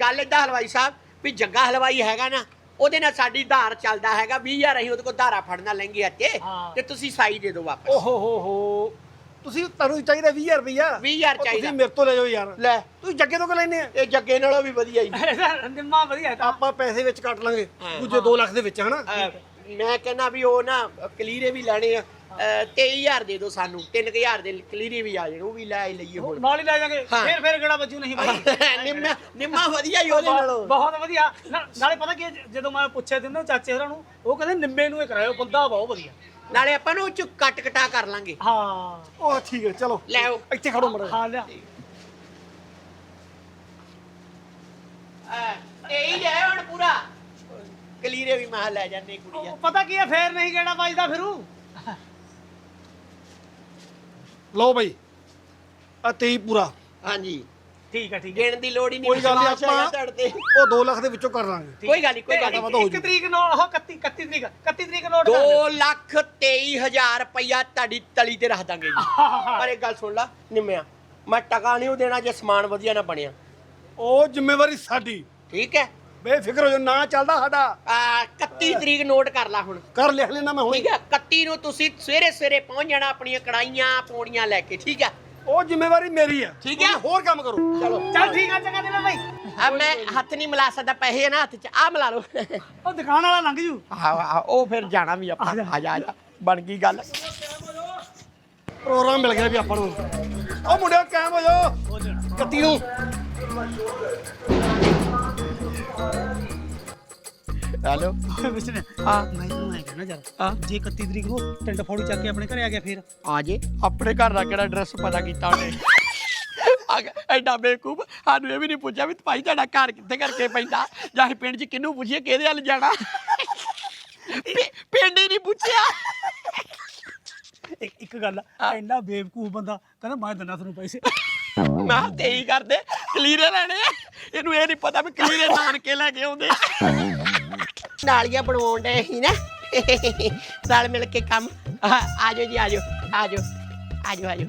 [SPEAKER 2] ਗੱਲ ਏਦਾਂ ਹਲਵਾਈ ਸਾਹਿਬ ਵੀ ਜੱਗਾ ਹਲਵਾਈ ਹੈਗਾ ਨਾ ਉਹਦੇ ਨਾਲ ਸਾਡੀ ਧਾਰ ਚੱਲਦਾ ਹੈਗਾ 20000 ਅਸੀਂ ਉਹਦੇ ਕੋਲ ਧਾਰਾ ਫੜਨਾ ਲੈਂਗੇ ਇੱਥੇ
[SPEAKER 3] ਹਾਂ।
[SPEAKER 2] ਤੇ ਤੁਸੀਂ ਸਾਈ ਦੇ ਦਿਓ ਵਾਪਸ।
[SPEAKER 4] ਓਹੋ ਹੋ ਹੋ। ਤੁਸੀਂ ਤੁਹਾਨੂੰ ਚਾਹੀਦਾ 20000 ਰੁਪਈਆ?
[SPEAKER 2] 20000
[SPEAKER 4] ਉਹ
[SPEAKER 2] ਚਾਹੀਦਾ।
[SPEAKER 4] ਤੁਸੀਂ ਮੇਰੇ ਤੋਂ ਲੈ ਜਾਓ ਯਾਰ।
[SPEAKER 2] ਲੈ।
[SPEAKER 4] ਤੁਸੀਂ ਜੱਗੇ ਤੋਂ ਕਿ ਲੈਨੇ ਆ?
[SPEAKER 2] ਇਹ ਜੱਗੇ ਨਾਲੋਂ ਵੀ ਵਧੀਆ ਹੀ
[SPEAKER 3] ਨਿੰਮਾ ਵਧੀਆ ਤਾਂ।
[SPEAKER 4] ਆਪਾਂ ਪੈਸੇ ਵਿੱਚ ਕੱਟ ਲਾਂਗੇ।
[SPEAKER 2] ਹਾਂ।
[SPEAKER 4] ਦੂਜੇ 2 ਲੱਖ ਦੇ ਵਿੱਚ ਹਨਾ?
[SPEAKER 2] ਅਹ, ਮੈਂ ਕਹਿੰਦਾ ਵੀ ਉਹ ਨਾ ਕਲੀਰੇ ਵੀ ਲੈਣੇ ਆ। 23000 ਦੇ ਦਿਓ ਸਾਨੂੰ 3000 ਦੇ ਕਲੀਰੇ ਵੀ ਆ ਜਾਣ ਉਹ ਵੀ ਲੈ ਹੀ ਲਈਏ ਹੁਣ
[SPEAKER 3] ਨਾਲ ਹੀ ਲੈ ਜਾਗੇ
[SPEAKER 2] ਹਾਂ।
[SPEAKER 3] ਫੇਰ ਫੇਰ ਕਿਹੜਾ ਬੱਜੂ ਨਹੀਂ ਬਾਈ?
[SPEAKER 2] ਨਿੰਮਾ ਨਿੰਮਾ ਵਧੀਆ ਹੀ ਉਹਦੇ ਨਾਲੋਂ।
[SPEAKER 3] ਬਹੁਤ ਵਧੀਆ। ਨਾ- ਨਾਲੇ ਪਤਾ ਕੀ ਹੈ, ਜ- ਜਦੋਂ ਮੈਂ ਪੁੱਛਿਆ ਨਾ ਚਾਚੇ ਹੋਰਾਂ ਨੂੰ ਉਹ ਕਹਿੰਦੇ ਨਿੰਮੇ ਨੂੰ ਹੀ ਕਰਾਇਓ ਬੰਦਾ ਬਹੁਤ ਵਧੀਆ।
[SPEAKER 2] ਨਾਲੇ ਆਪਾਂ ਨੂੰ ਉਹ ਚ ਕੱਟ ਕਟਾ ਕਰ ਲਾਂਗੇ।
[SPEAKER 3] ਹਾਂ।
[SPEAKER 4] ਉਹ ਠੀਕ ਹੈ ਚਲੋ।
[SPEAKER 2] ਲੈ ਆਓ।
[SPEAKER 4] ਇੱਥੇ ਖੜੋ ਮੜਾ
[SPEAKER 3] ਹਾਂ ਲਿਆ।
[SPEAKER 2] ਇਹ ਹੀ ਹੈ ਹੁਣ ਪੂਰਾ। ਕਲੀਰੇ ਵੀ ਮਹਾ ਲੈ ਜਾਂਦੇ ਕੁੜੀਆਂ।
[SPEAKER 3] ਉਹ ਪਤਾ ਕੀ ਹੈ ਫੇਰ ਨਹੀਂ ਕਿਹੜਾ ਵੱਜਦਾ ਫਿਰੂ।
[SPEAKER 4] ਲਓ ਬਈ। ਆ 23 ਪੂਰਾ।
[SPEAKER 2] ਹਾਂਜੀ।
[SPEAKER 3] ਠੀਕ ਹੈ ਠੀਕ ਹੈ
[SPEAKER 2] ਗਿਣ ਦੀ ਲੋੜ ਹੀ ਨਹੀਂ।
[SPEAKER 4] ਕੋਈ ਗੱਲ ਨਹੀਂ
[SPEAKER 2] ਵਿਸ਼ਵਾਸ ਹੈਗਾ
[SPEAKER 4] ਆਪਾਂ
[SPEAKER 2] ਤੁਹਾਡੇ ਤੇ।
[SPEAKER 4] ਉਹ 2 ਲੱਖ ਦੇ ਵਿੱਚੋਂ ਕਰ ਲਾਂਗੇ।
[SPEAKER 2] ਕੋਈ ਗੱਲ ਨਹੀਂ ਕੋਈ ਗੱਲ ਨਹੀਂ।
[SPEAKER 3] ਇੱਕ- ਇੱਕ ਤਰੀਕ ਨੂੰ ਉਹ 31 31 ਤਰੀਕ 31 ਤਰੀਕ ਨੋਟ ਕਰ
[SPEAKER 2] 2 ਲੱਖ 23000 ਰੁਪਇਆ ਤੁਹਾਡੀ ਤਲੀ ਤੇ ਰੱਖ ਦਾਂਗੇ ਜੀ। ਪਰ ਇੱਕ ਗੱਲ ਸੁਣ ਲਾ ਨਿੰਮਿਆ ਮੈਂ ਟਕਾ ਨਹੀਂ ਉਹ ਦੇਣਾ ਜੇ ਸਮਾਨ ਵਧੀਆ ਨਾ ਬਣਿਆ।
[SPEAKER 4] ਉਹ ਜ਼ਿੰਮੇਵਾਰੀ ਸਾਡੀ।
[SPEAKER 2] ਠੀਕ ਹੈ?
[SPEAKER 4] ਬੇਫਿਕਰ ਹੋ ਜਾ ਨਾ ਚੱਲਦਾ ਸਾਡਾ।
[SPEAKER 2] ਆ 31 ਤਰੀਕ ਨੋਟ ਕਰ ਲਾ ਹੁਣ।
[SPEAKER 4] ਕਰ ਲਿਖ ਲੈਣਾ ਮੈਂ ਹੁਣੇ।
[SPEAKER 2] ਠੀਕ ਹੈ 31 ਨੂੰ ਤੁਸੀਂ ਸਵੇਰੇ ਸਵੇਰੇ ਪਹੁੰਚ ਜਾਣਾ ਆਪਣੀਆਂ ਕੜਾਈਆਂ ਪੌੜੀਆਂ ਲੈ ਕੇ ਠੀਕ ਹੈ
[SPEAKER 4] ਉਹ ਜ਼ਿੰਮੇਵਾਰੀ ਮੇਰੀ ਆ।
[SPEAKER 2] ਠੀਕ ਹੈ।
[SPEAKER 4] ਤੁਸੀਂ ਹੋਰ ਕੰਮ ਕਰੋ।
[SPEAKER 2] ਚਲੋ।
[SPEAKER 3] ਚੱਲ ਠੀਕ ਆ ਚੰਗਾ ਦੇਵਾ ਭਾਈ
[SPEAKER 2] ਆ ਮੈਂ ਹੱਥ ਨਹੀਂ ਮਿਲਾ ਸਕਦਾ ਪੈਸੇ ਆ ਨਾ ਹੱਥ 'ਚ ਆ ਮਿਲਾ ਲਓ।
[SPEAKER 3] ਉਹ ਦੁਕਾਨ ਵਾਲਾ ਲੰਘ ਜੂ।
[SPEAKER 2] ਆਹ ਆਹ, ਉਹ ਫਿਰ ਜਾਣਾ ਵੀ ਆਪਾਂ। ਆ ਜਾ। ਆ ਜਾ ਬਣ ਗਈ ਗੱਲ।
[SPEAKER 4] ਪ੍ਰੋਗਰਾਮ ਮਿਲ ਗਿਆ ਵੀ ਆਪਾਂ ਨੂੰ। ਉਹ ਮੁੰਡਿਓ ਕਾਇਮ ਹੋ ਜਾਓ। ਕੱਤੀ ਨੂੰ।
[SPEAKER 3] ਮੈਂ ਐ ਕਹਿਣਾ। ਯਾਰ ਜੇ 31 ਤਰੀਕ ਨੂੰ ਟਿੰਡ ਫੋੜੀ ਚੱਕ ਕੇ ਆਪਣੇ ਘਰੇ ਆ ਗਿਆ ਫੇਰ।
[SPEAKER 2] ਆ ਜੇ ਆਪਣੇ ਘਰ ਦਾ ਕਿਹੜਾ ਐਡਰੈਸ ਪਤਾ ਕੀਤਾ ਉਹਨੇ? ਆ ਐਡਾ ਬੇਕੂਫ ਸਾਨੂੰ ਇਹ ਵੀ ਨਹੀਂ ਪੁੱਛਿਆ ਵੀ ਭਾਈ ਤੁਹਾਡਾ ਘਰ ਕਿੱਥੇ ਕਰਕੇ ਪੈਂਦਾ? ਜਾਂ ਅਸੀਂ ਪਿੰਡ 'ਚ ਕਿਹਨੂੰ ਪੁੱਛੀਏ ਕਿਹਦੇ ਵੱਲ ਜਾਣਾ? ਪਿੰਡ ਹੀ ਨਹੀਂ ਪੁੱਛਿਆ।
[SPEAKER 3] ਇੱਕ ਇੱਕ ਗੱਲ ਆ, ਇੰਨਾ ਬੇਵਕੂਫ ਬੰਦਾ ਕਹਿੰਦਾ ਮੈਂ ਦਿੰਦਾ ਤੁਹਾਨੂੰ ਪੈਸੇ।
[SPEAKER 2] ਮੈਂ ਕਿਹਾ ਤੇ ਹੀ ਕਰਦੇ ਕਲੀਰੇ ਲੈਣੇ ਆ। ਇਹਨੂੰ। ਇਹ ਨਹੀਂ ਪਤਾ ਵੀ ਕਲੀਰੇ ਨਾਨਕੇ ਲੈ ਕੇ ਆਉਂਦੇ। ਆ। ਨਾਲੀਆਂ ਬਣਵਾਉਣ ਦੇ ਹੀ ਨਾ। ਨਾਲ ਮਿਲ ਕੇ ਕੰਮ। ਆ ਆਜੋ ਜੀ, ਆਜੋ ਆਜੋ ਆਜੋ ਆਜੋ।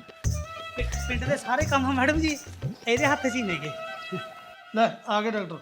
[SPEAKER 3] ਪਿੰਡ ਦੇ ਸਾਰੇ ਕੰਮ ਮੈਡਮ ਜੀ, ਇਹਦੇ ਹੱਥ 'ਚ ਹੀ ਨੇਗੇ ਲੈ, ਆ ਗਏ ਡਾਕਟਰ।